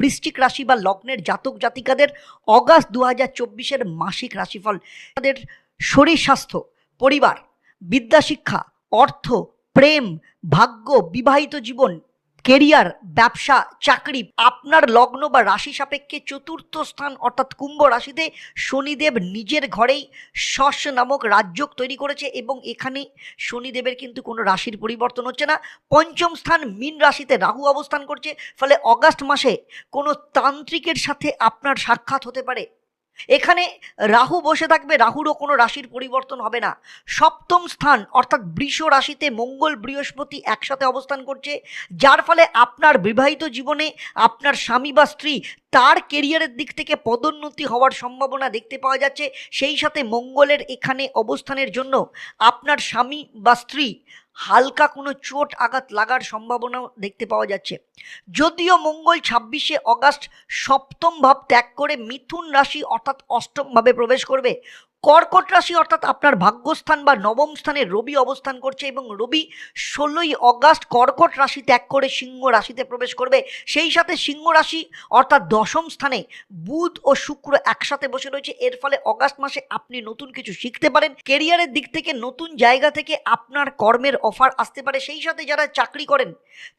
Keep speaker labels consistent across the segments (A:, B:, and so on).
A: বৃশ্চিক রাশি বা লগ্নের জাতক জাতিকাদের অগাস্ট দু হাজার চব্বিশের মাসিক রাশিফল। তাদের শরীর স্বাস্থ্য, পরিবার বিদ্যাশিক্ষা অর্থ, প্রেম, ভাগ্য, বিবাহিত জীবন কেরিয়ার, ব্যবসা, চাকরি, আপনার লগ্ন বা রাশি সাপেক্ষে চতুর্থ স্থান অর্থাৎ কুম্ভ রাশিতে শনিদেব নিজের ঘরেই শস্য নামক রাজযোগ তৈরি করেছে এবং এখানে শনিদেবের কিন্তু কোনো রাশির পরিবর্তন হচ্ছে না। পঞ্চম স্থান মীন রাশিতে রাহু অবস্থান করছে, ফলে অগাস্ট মাসে কোনো তান্ত্রিকের সাথে আপনার সাক্ষাৎ হতে পারে। এখানে রাহু বসে থাকবে, রাহুরও কোনো রাশির পরিবর্তন হবে না। সপ্তম স্থান, অর্থাৎ বৃষ রাশিতে মঙ্গল বৃহস্পতি একসাথে অবস্থান করছে, যার ফলে আপনার বিবাহিত জীবনে আপনার স্বামী বা স্ত্রী তার কেরিয়ারের দিক থেকে পদোন্নতি হওয়ার সম্ভাবনা দেখতে পাওয়া যাচ্ছে। সেই সাথে মঙ্গলের এখানে অবস্থানের জন্য আপনার স্বামী বা স্ত্রী হালকা কোনো চোট আঘাত লাগার সম্ভাবনাও দেখতে পাওয়া যাচ্ছে। যদিও মঙ্গল ছাব্বিশে অগাস্ট সপ্তম ভাব ত্যাগ করে মিথুন রাশি অর্থাৎ অষ্টমভাবে প্রবেশ করবে। কর্কট রাশি অর্থাৎ আপনার ভাগ্যস্থান বা নবম স্থানে রবি অবস্থান করছে এবং রবি ষোলোই অগাস্ট কর্কট রাশি ত্যাগ করে সিংহ রাশিতে প্রবেশ করবে। সেই সাথে সিংহ রাশি অর্থাৎ দশম স্থানে বুধ ও শুক্র একসাথে বসে রয়েছে। এর ফলে অগাস্ট মাসে আপনি নতুন কিছু শিখতে পারেন। কেরিয়ারের দিক থেকে নতুন জায়গা থেকে আপনার কর্মের অফার আসতে পারে। সেই সাথে যারা চাকরি করেন,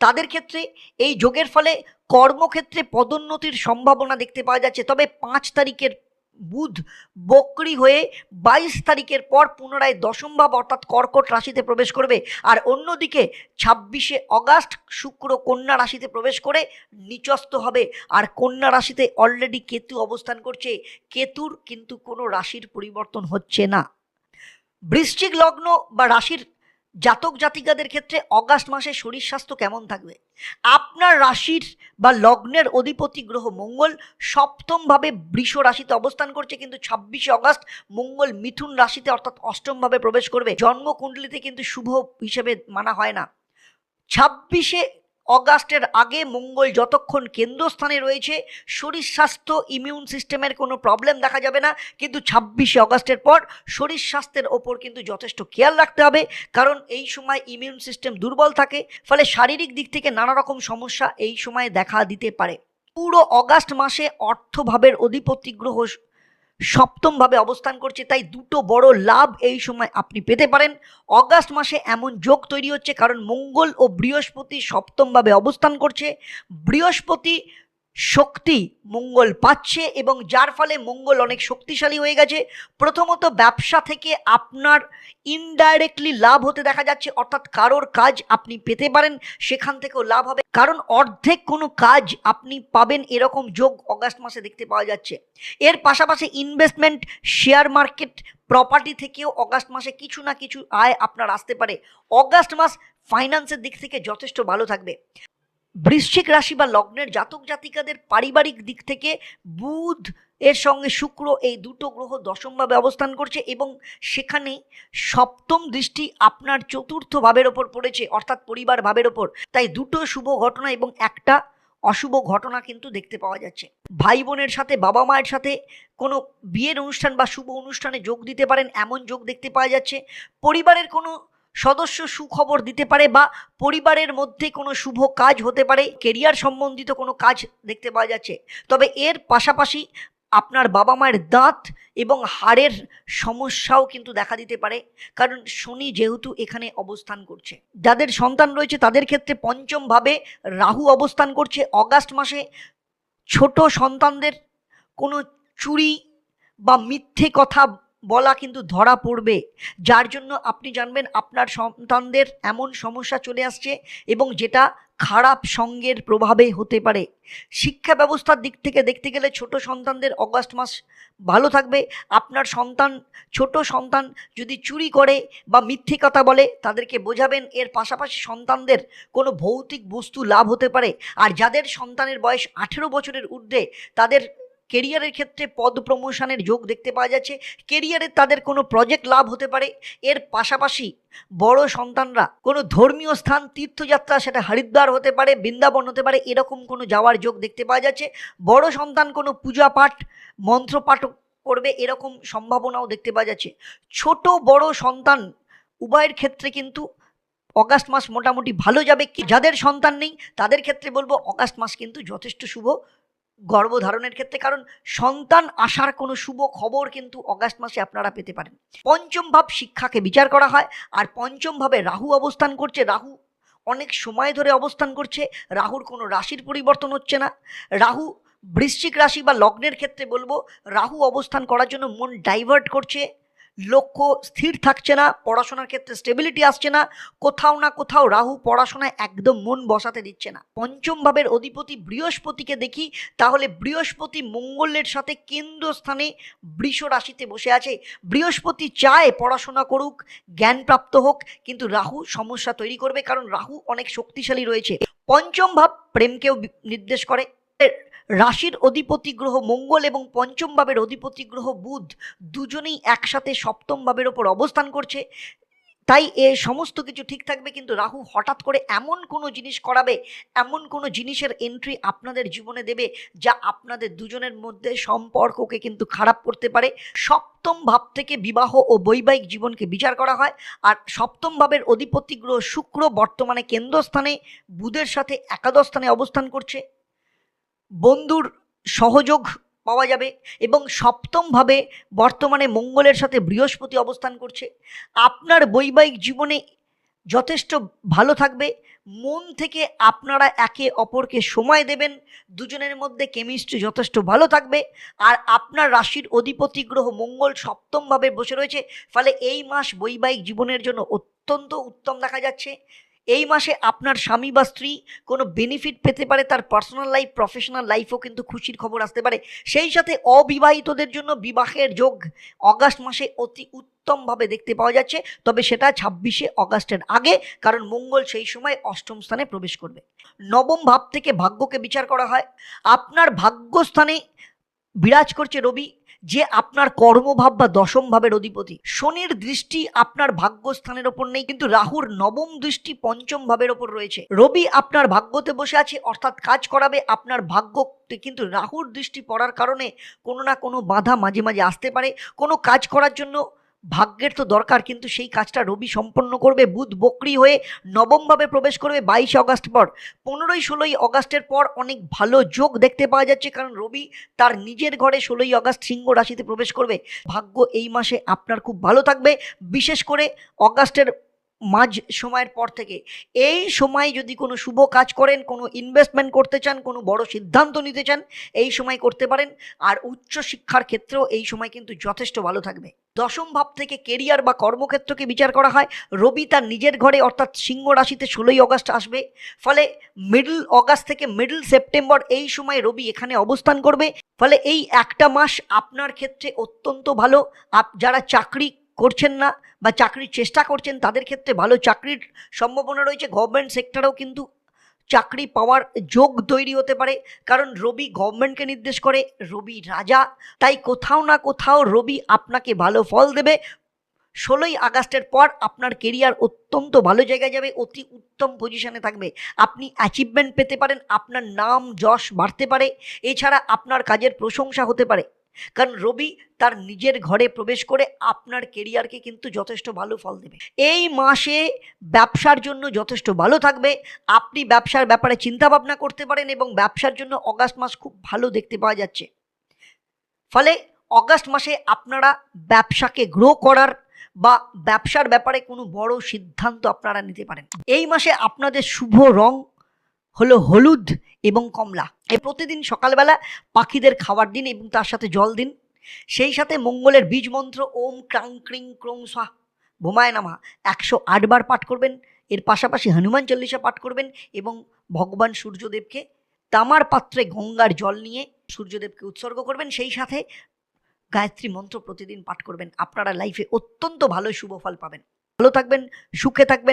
A: তাদের ক্ষেত্রে এই যোগের ফলে কর্মক্ষেত্রে পদোন্নতির সম্ভাবনা দেখতে পাওয়া যাচ্ছে। তবে পাঁচ তারিখের বুধ বকরি হয়ে বাইশ তারিখের পর পুনরায় দশম ভাব অর্থাৎ কর্কট রাশিতে প্রবেশ করবে। আর অন্যদিকে ছাব্বিশে অগাস্ট শুক্র কন্যা রাশিতে প্রবেশ করে নিচস্ত হবে। আর কন্যা রাশিতে অলরেডি কেতু অবস্থান করছে। কেতুর কিন্তু কোনো রাশির পরিবর্তন হচ্ছে না। বৃশ্চিক লগ্ন বা রাশির জাতক জাতিকাদের ক্ষেত্রে অগাস্ট মাসে শরীর স্বাস্থ্য কেমন থাকবে? আপনার রাশির বা লগ্নের অধিপতি গ্রহ মঙ্গল সপ্তমভাবে বৃষ রাশিতে অবস্থান করছে, কিন্তু ছাব্বিশে অগাস্ট মঙ্গল মিথুন রাশিতে অর্থাৎ অষ্টমভাবে প্রবেশ করবে। জন্মকুণ্ডলিতে কিন্তু শুভ হিসেবে মানা হয় না। ছাব্বিশে অগাস্টের আগে মঙ্গল যতক্ষণ কেন্দ্রস্থানে রয়েছে, শরীর স্বাস্থ্য ইমিউন সিস্টেমের কোনো প্রবলেম দেখা যাবে না। কিন্তু ছাব্বিশে অগাস্টের পর শরীর স্বাস্থ্যের ওপর কিন্তু যথেষ্ট খেয়াল রাখতে হবে, কারণ এই সময় ইমিউন সিস্টেম দুর্বল থাকে, ফলে শারীরিক দিক থেকে নানা রকম সমস্যা এই সময় দেখা দিতে পারে। পুরো অগাস্ট মাসে অর্থভাবের অধিপতি গ্রহ সপ্তমভাবে অবস্থান করছে, তাই দুটো বড় লাভ এই সময় আপনি পেতে পারেন। অগাস্ট মাসে এমন যোগ তৈরি হচ্ছে, কারণ মঙ্গল ও বৃহস্পতি সপ্তমভাবে অবস্থান করছে। বৃহস্পতি শক্তি মঙ্গল পাচ্ছে এবং যার ফলে মঙ্গল অনেক শক্তিশালী হয়ে গেছে। প্রথমত ব্যবসা থেকে আপনার ইনডাইরেক্টলি লাভ হতে দেখা যাচ্ছে, অর্থাৎ কারোর কাজ আপনি পেতে পারেন, সেখান থেকেও লাভ হবে। কারণ অর্ধেক কোনো কাজ আপনি পাবেন এরকম যোগ অগাস্ট মাসে দেখতে পাওয়া যাচ্ছে। এর পাশাপাশি ইনভেস্টমেন্ট শেয়ার মার্কেট প্রপার্টি থেকেও অগাস্ট মাসে কিছু না কিছু আয় আপনার আসতে পারে। অগাস্ট মাস ফাইন্যান্সের দিক থেকে যথেষ্ট ভালো থাকবে। বৃশ্চিক রাশি বা লগ্নের জাতক জাতিকাদের পারিবারিক দিক থেকে বুধ এর সঙ্গে শুক্র এই দুটো গ্রহ দশমভাবে অবস্থান করছে এবং সেখানে সপ্তম দৃষ্টি আপনার চতুর্থ ভাবের ওপর পড়েছে, অর্থাৎ পরিবার ভাবের ওপর। তাই দুটো শুভ ঘটনা এবং একটা অশুভ ঘটনা কিন্তু দেখতে পাওয়া যাচ্ছে। ভাই বোনের সাথে, বাবা মায়ের সাথে কোনো বিয়ের অনুষ্ঠান বা শুভ অনুষ্ঠানে যোগ দিতে পারেন, এমন যোগ দেখতে পাওয়া যাচ্ছে। পরিবারের কোনো সদস্য সুখবর দিতে পারে বা পরিবারের মধ্যে কোনো শুভ কাজ হতে পারে কেরিয়ার সম্বন্ধিত কোনো কাজ দেখতে পাওয়া যাচ্ছে। তবে এর পাশাপাশি আপনার বাবা মায়ের দাঁত এবং হাড়ের সমস্যাও কিন্তু দেখা দিতে পারে, কারণ শনি যেহেতু এখানে অবস্থান করছে। যাদের সন্তান রয়েছে তাদের ক্ষেত্রে পঞ্চমভাবে রাহু অবস্থান করছে। অগাস্ট মাসে ছোট সন্তানদের কোনো চুরি বা মিথ্যে কথা বলা কিন্তু ধরা পড়বে। যার জন্য আপনি জানবেন আপনার সন্তানদের এমন সমস্যা চলে আসছে এবং যেটা খারাপ সঙ্গের প্রভাবে হতে পারে। শিক্ষা ব্যবস্থার দিক থেকে দেখতে গেলে ছোট সন্তানদের অগাস্ট মাস ভালো থাকবে। আপনার সন্তান, ছোট সন্তান যদি চুরি করে বা মিথ্যে কথা বলে, তাদেরকে বোঝাবেন। এর পাশাপাশি সন্তানদের কোনো ভৌতিক বস্তু লাভ হতে পারে। আর যাদের সন্তানের বয়স আঠেরো বছরের ঊর্ধ্বে, তাদের কেরিয়ারের ক্ষেত্রে পদ প্রমোশনের যোগ দেখতে পাওয়া যাচ্ছে। কেরিয়ারে তাদের কোনো প্রজেক্ট লাভ হতে পারে। এর পাশাপাশি বড় সন্তানরা কোনো ধর্মীয় স্থান, তীর্থযাত্রা, সেটা হরিদ্বার হতে পারে, বৃন্দাবন হতে পারে, এরকম কোনো যাওয়ার যোগ দেখতে পাওয়া যাচ্ছে। বড় সন্তান কোনো পূজা পাঠ মন্ত্রপাঠ করবে, এরকম সম্ভাবনাও দেখতে পাওয়া যাচ্ছে। ছোট, বড় সন্তান উভয়ের ক্ষেত্রে কিন্তু অগাস্ট মাস মোটামুটি ভালো যাবে। যাদের সন্তান নেই, তাদের ক্ষেত্রে বলব অগাস্ট মাস কিন্তু যথেষ্ট শুভ গর্ভধারণের ক্ষেত্রে, কারণ সন্তান আসার কোনো শুভ খবর কিন্তু অগাস্ট মাসে আপনারা পেতে পারেন। পঞ্চম ভাব শিক্ষাকে বিচার করা হয়, আর পঞ্চম ভাবে রাহু অবস্থান করছে। রাহু অনেক সময় ধরে অবস্থান করছে, রাহুর কোনো রাশির পরিবর্তন হচ্ছে না। রাহু বৃশ্চিক রাশি বা লগ্নের ক্ষেত্রে বলব, রাহু অবস্থান করার জন্য মন ডাইভার্ট করছে। লক্ষ্য স্থির থাকছে না, পড়াশোনার ক্ষেত্রে স্টেবিলিটি আসছে না, কোথাও না কোথাও রাহু পড়াশোনায় একদম মন বসাতে দিচ্ছে না। পঞ্চম ভাবের অধিপতি বৃহস্পতিকে দেখি, তাহলে বৃহস্পতি মঙ্গলের সাথে কেন্দ্রস্থানে বৃষ রাশিতে বসে আছে। বৃহস্পতি চায় পড়াশোনা করুক জ্ঞান প্রাপ্ত হোক, কিন্তু রাহু সমস্যা তৈরি করবে, কারণ রাহু অনেক শক্তিশালী রয়েছে। পঞ্চম ভাব প্রেমকেও নির্দেশ করে। রাশির অধিপতি গ্রহ মঙ্গল এবং পঞ্চম ভাবের অধিপতি গ্রহ বুধ দুজনেই একসাথে সপ্তম ভাবের ওপর অবস্থান করছে। তাই এ সমস্ত কিছু ঠিক থাকবে, কিন্তু রাহু হঠাৎ করে এমন কোনো জিনিস করাবে, এমন কোনো জিনিসের এন্ট্রি আপনাদের জীবনে দেবে যা আপনাদের দুজনের মধ্যে সম্পর্ককে কিন্তু খারাপ করতে পারে। সপ্তম ভাব থেকে বিবাহ ও বৈবাহিক জীবনকে বিচার করা হয়, আর সপ্তম ভাবের অধিপতি গ্রহ শুক্র বর্তমানে কেন্দ্রস্থানে, বুধের সাথে একাদশ স্থানে অবস্থান করছে। বন্ধুর সহযোগ পাওয়া যাবে এবং সপ্তমভাবে বর্তমানে মঙ্গলের সাথে বৃহস্পতি অবস্থান করছে। আপনার বৈবাহিক জীবনে যথেষ্ট ভালো থাকবে। মন থেকে আপনারা একে অপরকে সময় দেবেন। দুজনের মধ্যে কেমিস্ট্রি যথেষ্ট ভালো থাকবে। আর আপনার রাশির অধিপতি গ্রহ মঙ্গল সপ্তমভাবে বসে রয়েছে। ফলে এই মাস বৈবাহিক জীবনের জন্য অত্যন্ত উত্তম দেখা যাচ্ছে। এই মাসে আপনার স্বামী বা স্ত্রী কোনো বেনিফিট পেতে পারে, তার পার্সোনাল লাইফ প্রফেশনাল লাইফও কিন্তু খুশির খবর আসতে পারে। সেই সাথে অবিবাহিতদের জন্য বিবাহের যোগ অগাস্ট মাসে অতি উত্তমভাবে দেখতে পাওয়া যাচ্ছে। তবে সেটা ছাব্বিশে অগাস্টের আগে, কারণ মঙ্গল সেই সময় অষ্টম স্থানে প্রবেশ করবে। নবম ভাব থেকে ভাগ্যকে বিচার করা হয়। আপনার ভাগ্যস্থানে বিরাজ করছে রবি। যে আপনার কর্মভাব বা দশম ভাবের অধিপতি। শনির দৃষ্টি আপনার ভাগ্যস্থানের ওপর নেই, কিন্তু রাহুর নবম দৃষ্টি পঞ্চম ভাবের ওপর রয়েছে। রবি আপনার ভাগ্যতে বসে আছে, অর্থাৎ কাজ করাবে, আপনার ভাগ্য কিন্তু রাহুর দৃষ্টি পড়ার কারণে কোনো না কোনো বাধা মাঝে মাঝে আসতে পারে। কোনো কাজ করার জন্য ভাগ্যের তো দরকার, কিন্তু সেই কাজটা রবি সম্পন্ন করবে, বুধ বকরি হয়ে নবমভাবে প্রবেশ করবে বাইশে অগাস্ট পর। পনেরোই ষোলোই অগাস্টের পর অনেক ভালো যোগ দেখতে পাওয়া যাচ্ছে, কারণ রবি তার নিজের ঘরে ষোলোই অগাস্ট সিংহ রাশিতে প্রবেশ করবে। ভাগ্য এই মাসে আপনার খুব ভালো থাকবে, বিশেষ করে অগাস্টের মাঝ সময়ের পর থেকে, এই সময় যদি কোনো শুভ কাজ করেন, কোনো ইনভেস্টমেন্ট করতে চান, কোনো বড় সিদ্ধান্ত নিতে চান, এই সময় করতে পারেন। আর উচ্চ শিক্ষার ক্ষেত্রেও এই সময় কিন্তু যথেষ্ট ভালো থাকবে। দশম ভাব থেকে কেরিয়ার বা কর্মক্ষেত্রকে বিচার করা হয়। রবি তার নিজের ঘরে, অর্থাৎ সিংহ রাশিতে ষোলোই অগাস্ট আসবে। ফলে মিডল অগাস্ট থেকে মিডল সেপ্টেম্বর এই সময় রবি এখানে অবস্থান করবে। ফলে এই একটা মাস আপনার ক্ষেত্রে অত্যন্ত ভালো। আপ, যারা চাকরি করছেন না বা চাকরির চেষ্টা করছেন, তাদের ক্ষেত্রে ভালো চাকরির সম্ভাবনা রয়েছে। গভর্নমেন্ট সেক্টরেও কিন্তু চাকরি পাওয়ার যোগ তৈরি হতে পারে। কারণ রবি গভর্নমেন্টকে নির্দেশ করে, রবি রাজা। তাই কোথাও না কোথাও রবি আপনাকে ভালো ফল দেবে। ষোলোই আগস্টের পর আপনার কেরিয়ার অত্যন্ত ভালো জায়গায় যাবে, অতি উত্তম পজিশনে থাকবে। আপনি অ্যাচিভমেন্ট পেতে পারেন, আপনার নাম যশ বাড়তে পারে। এছাড়া আপনার কাজের প্রশংসা হতে পারে। কারণ রবি তার নিজের ঘরে প্রবেশ করে আপনার কেরিয়ারকে কিন্তু যথেষ্ট ভালো ফল দেবে। এই মাসে ব্যবসার জন্য যথেষ্ট ভালো থাকবে। আপনি ব্যবসার ব্যাপারে চিন্তা ভাবনা করতে পারেন এবং ব্যবসার জন্য অগাস্ট মাস খুব ভালো দেখতে পাওয়া যাচ্ছে। ফলে অগাস্ট মাসে আপনারা ব্যবসাকে গ্রো করার বা ব্যবসার ব্যাপারে কোনো বড় সিদ্ধান্ত আপনারা নিতে পারেন। এই মাসে আপনাদের শুভ রং হলো হলুদ এবং কমলা। এ প্রতিদিন সকালবেলা পাখিদের খাবার দিন এবং তার সাথে জল দিন। সেই সাথে মঙ্গলের বীজ মন্ত্র ওম ক্রাং ক্রিং ক্রং সাহ বোমায় নামা একশো আটবার পাঠ করবেন। এর পাশাপাশি হনুমান চল্লিশা পাঠ করবেন এবং ভগবান সূর্যদেবকে তামার পাত্রে গঙ্গার জল নিয়ে সূর্যদেবকে উৎসর্গ করবেন। সেই সাথে গায়ত্রী মন্ত্র প্রতিদিন পাঠ করবেন। আপনারা লাইফে অত্যন্ত ভালো শুভ ফল পাবেন। ভালো থাকবেন, সুখে থাকবেন।